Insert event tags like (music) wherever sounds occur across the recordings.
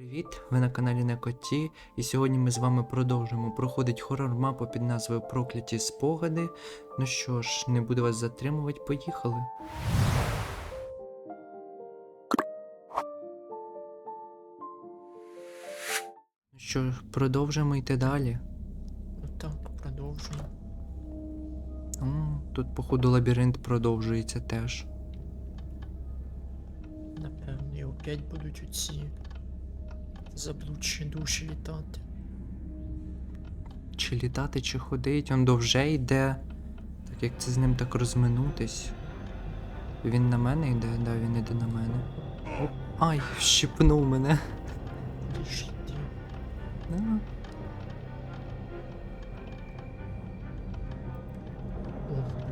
Привіт! Ви на каналі Некоті, і сьогодні ми з вами продовжимо проходить хорор мапу під назвою Прокляті спогади. Ну що ж, не буду вас затримувати, поїхали. Ну що, продовжимо йти далі. Так, продовжуємо. О, тут, походу, лабіринт продовжується теж. Напевно, і опять будуть оці заблудші душі літати. Чи літати, чи ходить, он довже йде. Так як це з ним так розминутись. Він на мене йде, да, він йде на мене. Ай, щипнув мене. Да.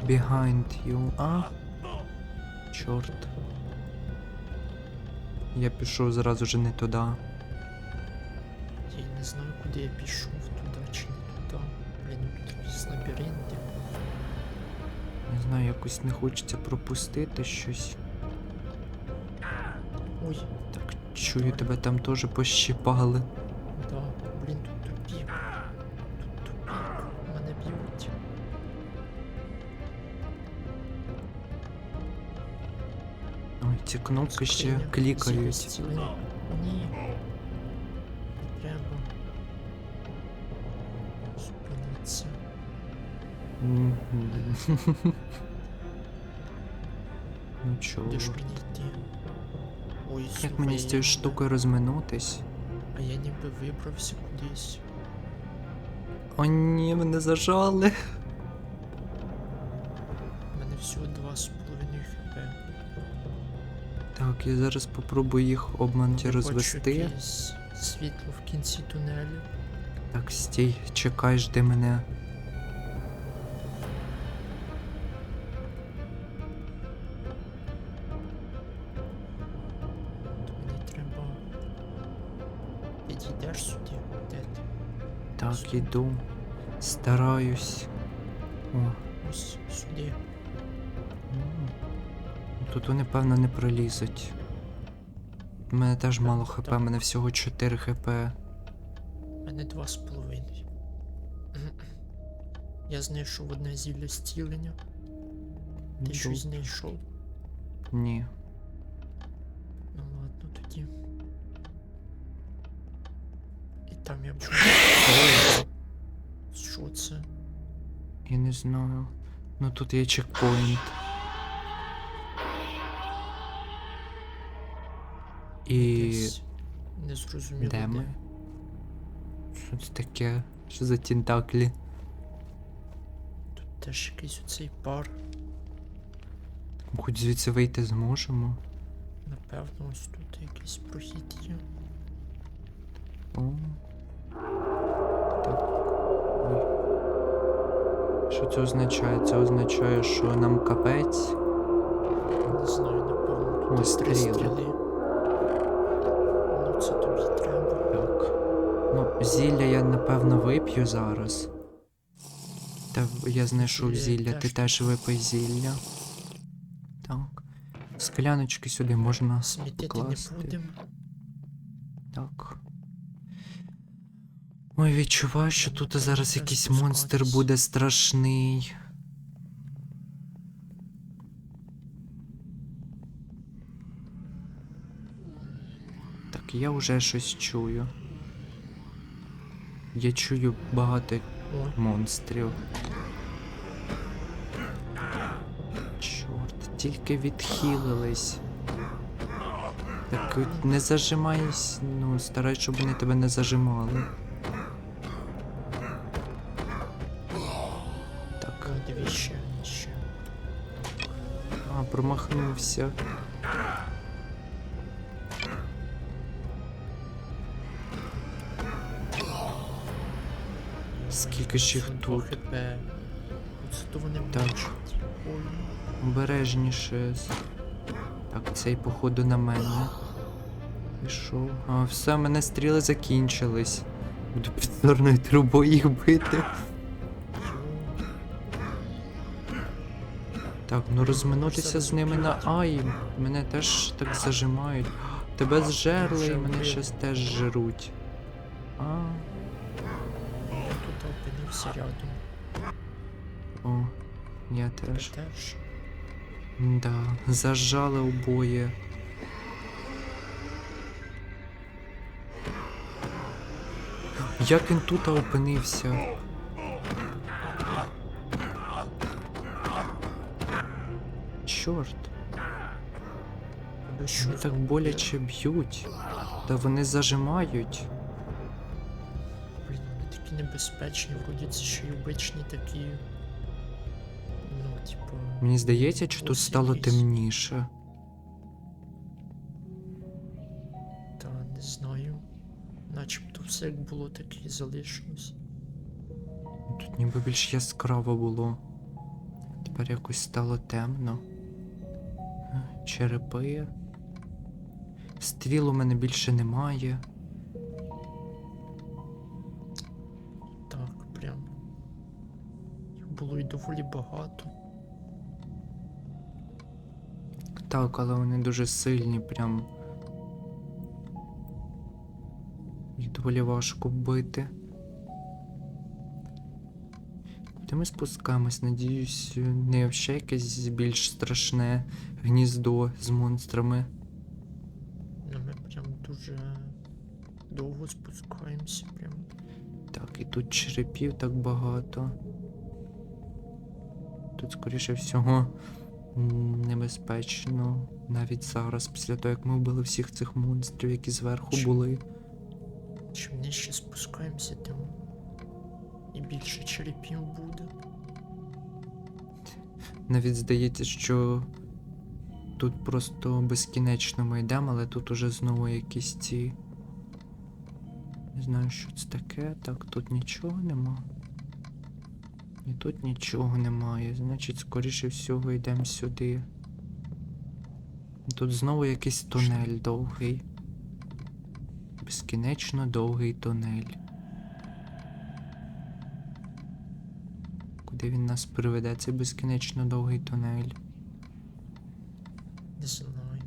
Behind you. А? Чорт. Я пішов зразу ж не туди. Я не знаю, куди я пішов, туди чи не туди. Блін, ну тут якісь лабіринти. Не знаю, якось не хочеться пропустити щось. Ой, Так, чую, тебе там теж пощипали. да, блін, тут тупік. Тут тупік. Мене б'ють. Ой, ці кнопки ще клікають. Ні. (laughs) Ну Де ж чорт. Ой, Як слухай, мені я з цією ніби- штукою розминутись? А я ніби вибрався кудись. О ні, мене зажали. У мене всього два з половиною хп. Так, я зараз попробую їх обманути Бачу розвести. якесь світло в кінці тунелю. Так, стій, чекай, жди мене. Іду. Стараюсь. О, Ось сюди. тут вони, певно, не пролізуть. У мене теж мало хп, у мене всього 4 хп. У мене два з половиною. (clears throat) Я знайшов одне зілля зцілення. Ти щось знайшов? Ні. Там я бачу. Що це? Я не знаю. Ну тут є чекпоінт. І. Десь Незрозуміло Де ми? Що це таке? Що за тінтаклі? Тут теж якийсь оцей пар. Хоч звідси вийти зможемо. Напевно, ось тут якийсь прохід є. О. Що це означає? Це означає, що нам капець. Не знаю, напевно, Ось стріли. Ну, це тобі треба. Так. Ну, зілля я напевно вип'ю зараз. Та я знайшов Зілля зілля, ти теж. випий зілля. Так. Скляночки сюди можна покласти. будемо. Так. Ой, відчуваю, що тут зараз якийсь монстр буде страшний. Так, я вже щось чую. Я чую багато монстрів. Чорт, тільки відхилились. Так не зажимайся, ну, старайся, щоб вони тебе не зажимали. А, промахнувся. Скільки ж їх тут? Так. Обережніше. Так, цей походу на мене. Пішов. А, все, мене стріли закінчились. Буду підзорною трубою їх бити. Так, ну розминутися з ними на. Ай. Мене теж так зажимають. Тебе зжерли і мене щас теж жруть. А, Я тут опинився рядом. о, я теж. теж. Да, зажали обоє. Як він тут опинився? Чорт, що? вони так боляче б'ють. Та вони зажимають. Блін, вони такі небезпечні, вроді це ще й обичні такі. Ну, типу. Мені здається, чи тут стало темніше. Та не знаю. Начебто все як було, так і залишилось. Тут ніби більш яскраво було. Тепер якось стало темно. Черепи. Стріл у мене більше немає. Так, прям. Їх було і доволі багато. Так, але вони дуже сильні, прям. Їх доволі важко бити. Куди ми спускаємось? Надіюсь, не ще якесь більш страшне гніздо з монстрами. Ну ми прям дуже довго спускаємося, прям. Так, і тут черепів так багато. Тут, скоріше всього, небезпечно. Навіть зараз, після того, як ми вбили всіх цих монстрів, які зверху Чому? були. Чим нижче спускаємося, тим і більше черепів буде. Навіть здається, що тут просто безкінечно ми йдемо, але тут уже знову якісь ці. Не знаю, що це таке. Так, тут нічого нема. І тут нічого немає. Значить, скоріше всього йдемо сюди. Тут знову якийсь тунель довгий. Безкінечно довгий тунель. Куди він нас приведе, цей безкінечно довгий тунель? Не знаю.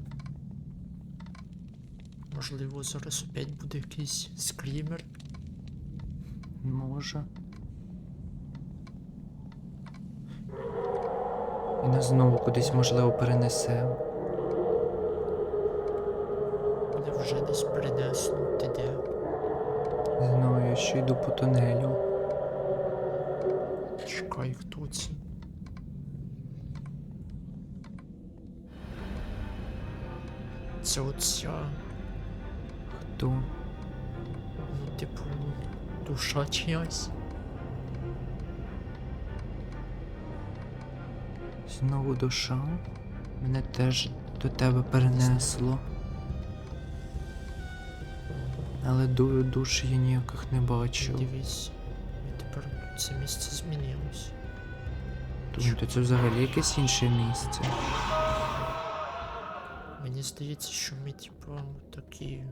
Можливо, зараз опять буде якийсь скрімер. Може. І нас знову кудись можливо перенесе. Але вже десь перенесло, ти де? Не знаю, я ще йду по тунелю. Чекай, хто це? Це оця, Хто? ну, типу, душа чиясь. Знову душа. Мене теж до тебе перенесло. Але ду душ я ніяких не бачив. Дивись, це місце змінилось. Думаю, то це взагалі якесь інше місце. Мені здається, що ми, типу, такі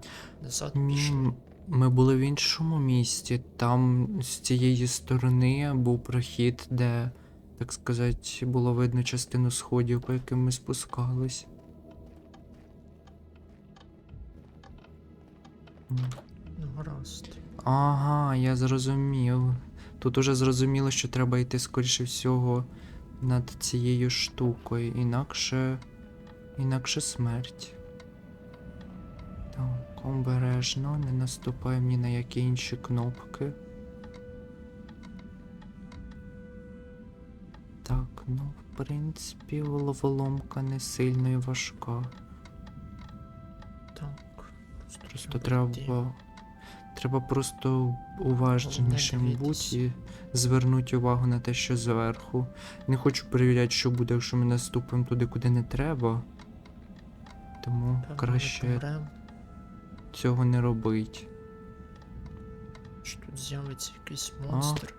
назад пішли. ми були в іншому місті. Там з цієї сторони був прохід, де, так сказати, було видно частину сходів, по яким ми спускались. Ага, я зрозумів. Тут уже зрозуміло, що треба йти скоріше всього над цією штукою, інакше. інакше смерть. Так, обережно, не наступаємо ні на які інші кнопки. Так, ну, в принципі, головоломка не сильно і важка. Так. Просто треба. Треба. Просто уважнішим бути і звернути увагу на те, що зверху. Не хочу перевіряти, що буде, якщо ми наступимо туди, куди не треба. Тому ми краще цього не робить. Чи тут з'явиться якийсь монстр?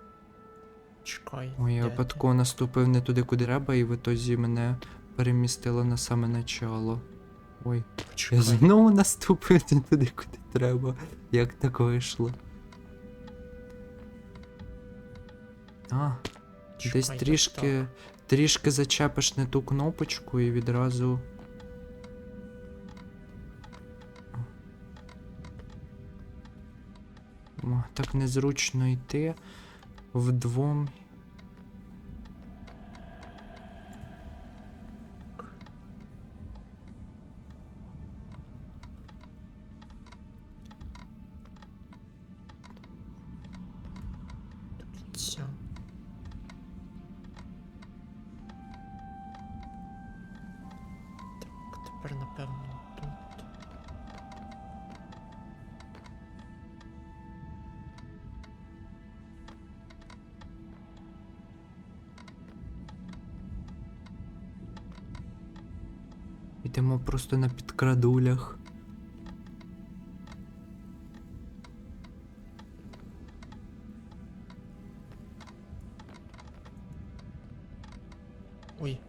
Чекай. Ой, я випадково наступив не туди, куди треба, і в ітозі мене перемістило на саме начало. Ой, Почекай. я знову наступив не туди, куди треба. Як так вийшло? А, Чекай, десь трішки. Так. Трішки зачепиш не ту кнопочку і відразу. О, так незручно йти вдвом Йдемо просто на підкрадулях. Ой,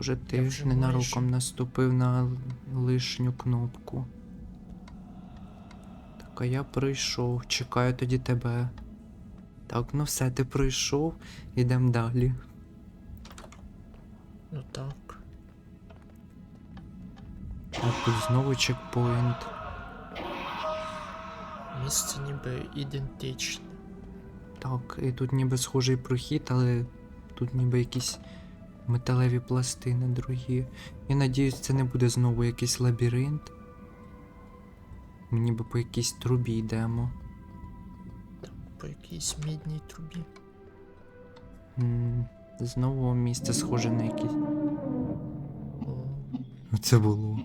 Уже Я ти вже ненароком майже. наступив на лишню кнопку. Так, а я прийшов. Чекаю тоді тебе. Так, ну все, ти пройшов. Ідемо далі. ну так. Так, тут знову чекпоінт. Місце ніби ідентичне. Так, і тут ніби схожий прохід, але тут ніби якісь металеві пластини другі. Я надіюсь, це не буде знову якийсь лабіринт. Ми ніби по якійсь трубі йдемо. По якійсь мідній трубі. М, Знову місце схоже на якісь. О, Це було.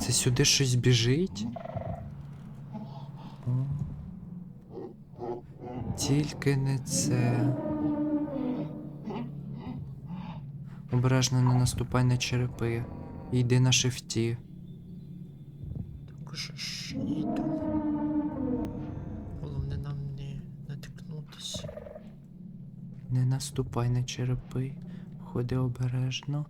Це сюди щось біжить? О. Тільки не це. Обережно не наступай на черепи. І Йди на шифті. так уже ж йду. Не наступай на черепи. Ходи обережно.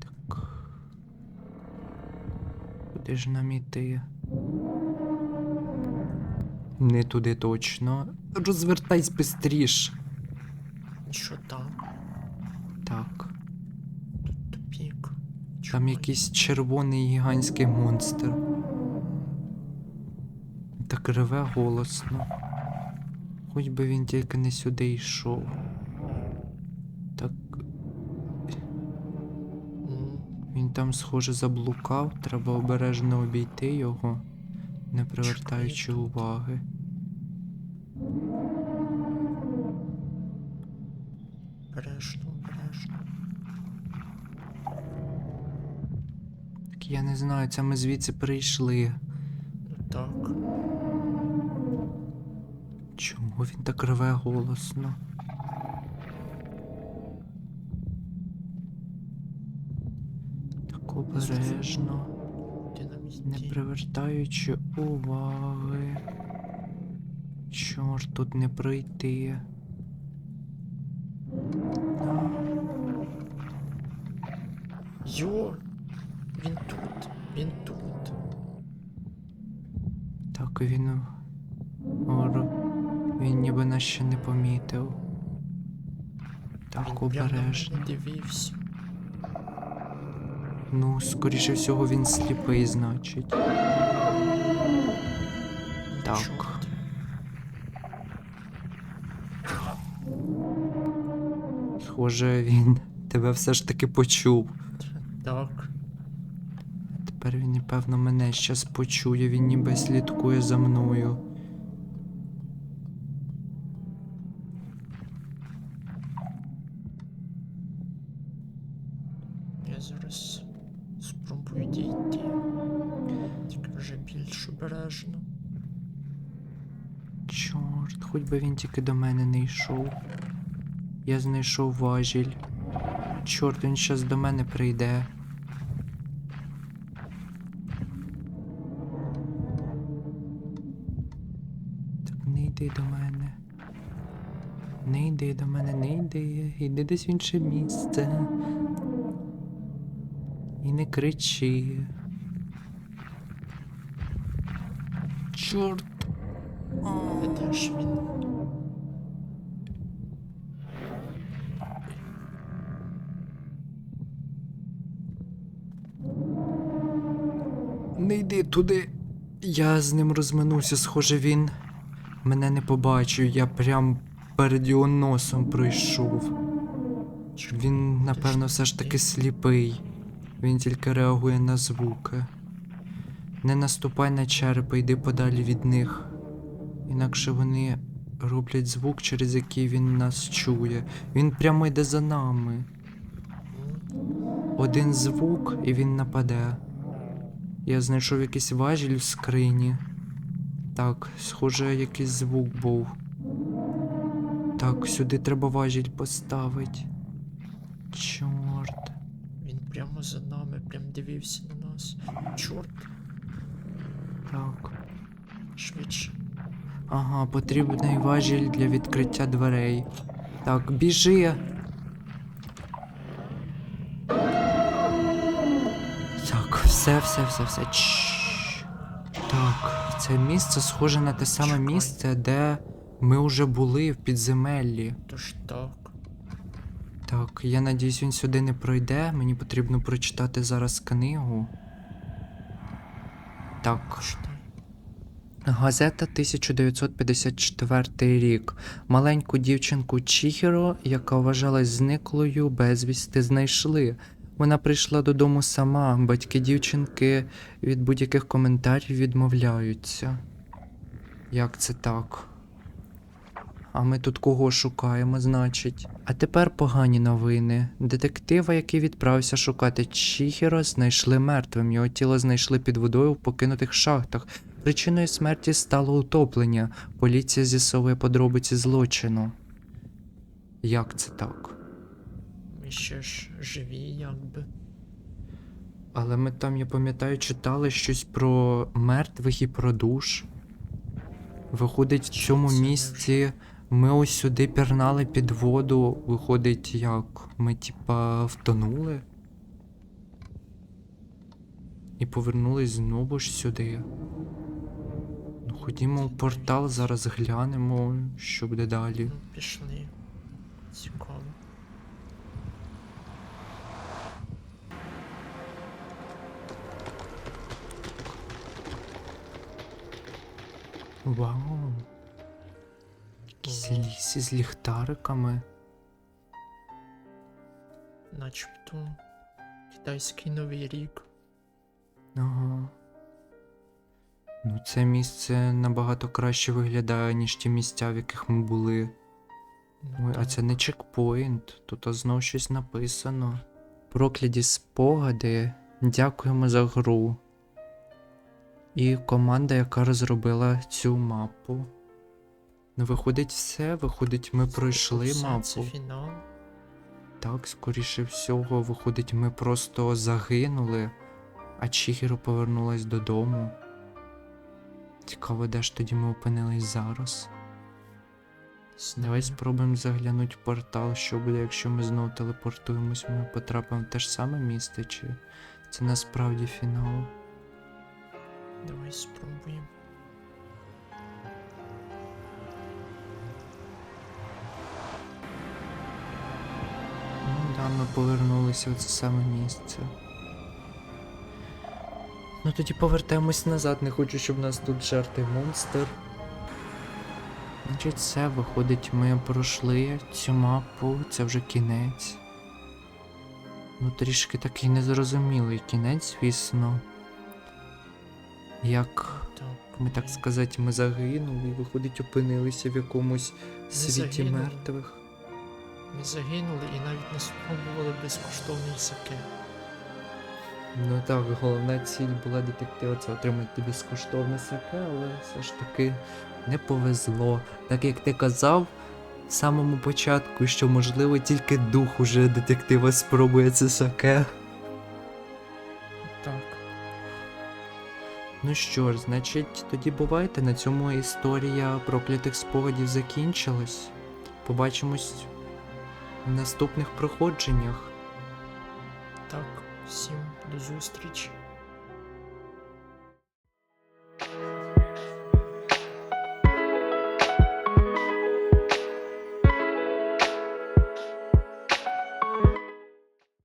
Так. Куди ж нам іти? Не туди точно. Розвертайся бистріш. Що там? Так. Тут тупік. Там якийсь червоний гігантський монстр. Так реве голосно. Хоч би він тільки не сюди йшов. Так він там, схоже, заблукав, треба обережно обійти його, не привертаючи уваги. Обережно, обережно. Так я не знаю, це ми звідси прийшли. Так. Чому він так реве голосно? Так обережно. Не привертаючи уваги. Чорт, тут не пройти. Йо! Він тут, він тут. Так він. Ніби нас ще не помітив. Так, обережно. дивився. Ну, скоріше всього, він сліпий, значить. Так. Схоже, він тебе все ж таки почув. Так. Тепер він, напевно, мене щас почує, він ніби слідкує за мною. Більш обережно. Чорт, хоч би він тільки до мене не йшов. Я знайшов важіль. Чорт, він щас до мене прийде. Так не йди до мене. Не йди до мене, не йди. Йди десь в інше місце. І не кричи. чорт. Це теж. Не йди туди. Я з ним розминувся, схоже, він мене не побачив. Я прям перед його носом пройшов. Він, напевно, все ж таки сліпий. Він тільки реагує на звуки. Не наступай на черепи, йди подалі від них. Інакше вони роблять звук, через який він нас чує. Він прямо йде за нами. Один звук, і він нападе. Я знайшов якийсь важіль в скрині. Так, схоже, якийсь звук був. Так, сюди треба важіль поставити. Чорт. Він прямо за нами, прям дивився на нас. Чорт, Так. швидше. Ага, потрібний важіль для відкриття дверей. Так, біжи. Так, все, все, все, все. Чш. Так, це місце схоже на те саме Чекай. місце, де ми вже були в підземеллі. Тож так. Так, я надіюсь, він сюди не пройде. Мені потрібно прочитати зараз книгу. Так. Читай. Газета 1954 рік. Маленьку дівчинку Чіхіро, яка вважалась зниклою, безвісти знайшли. Вона прийшла додому сама. Батьки дівчинки від будь-яких коментарів відмовляються. Як це так? А ми тут кого шукаємо, значить? А тепер погані новини. Детектива, який відправився шукати Чіхіро, знайшли мертвим. Його тіло знайшли під водою в покинутих шахтах. Причиною смерті стало утоплення. Поліція з'ясовує подробиці злочину. Як це так? Ми ще ж живі, якби. Але ми там, я пам'ятаю, читали щось про мертвих і про душ. Виходить, в цьому місці ми ось сюди пірнали під воду. Виходить, як ми типа втонули. І повернулись знову ж сюди. Ну, ходімо в портал, зараз глянемо, що буде далі. Ну, пішли. Цікаво. Вау. Якийсь Ого. ліс із ліхтариками. Начебто китайський новий рік. Ага. Ну, це місце набагато краще виглядає, ніж ті місця, в яких ми були. Ну, Ой, а це не чекпоінт, тут знов щось написано. Прокляді спогади. Дякуємо за гру. І команда, яка розробила цю мапу. Ну, виходить все, виходить, ми пройшли Все, мапу. Це фінал. Так, скоріше всього, виходить, ми просто загинули, а Чіхіро повернулась додому. Цікаво, де ж тоді ми опинились зараз. Давай спробуємо заглянути в портал, що буде, якщо ми знову телепортуємось, ми потрапимо в те ж саме місце, чи це насправді фінал. Давай спробуємо. Ми повернулися в це саме місце. Ну тоді повертаємось назад, не хочу, щоб нас тут жертий монстр. Значить, все, виходить, ми пройшли цю мапу, це вже кінець. Ну, трішки такий незрозумілий кінець, звісно. Як ми так сказати, ми загинули і виходить, опинилися в якомусь світі мертвих. Ми загинули і навіть не спробували безкоштовний саке. Ну так, головна ціль була детектива це отримати безкоштовне саке, але все ж таки не повезло. Так як ти казав в самому початку, що можливо тільки дух уже детектива спробує це саке. Так. Ну що ж, значить, тоді бувайте, на цьому історія проклятих спогадів закінчилась. Побачимось наступних проходженнях. Так. Всім до зустрічі.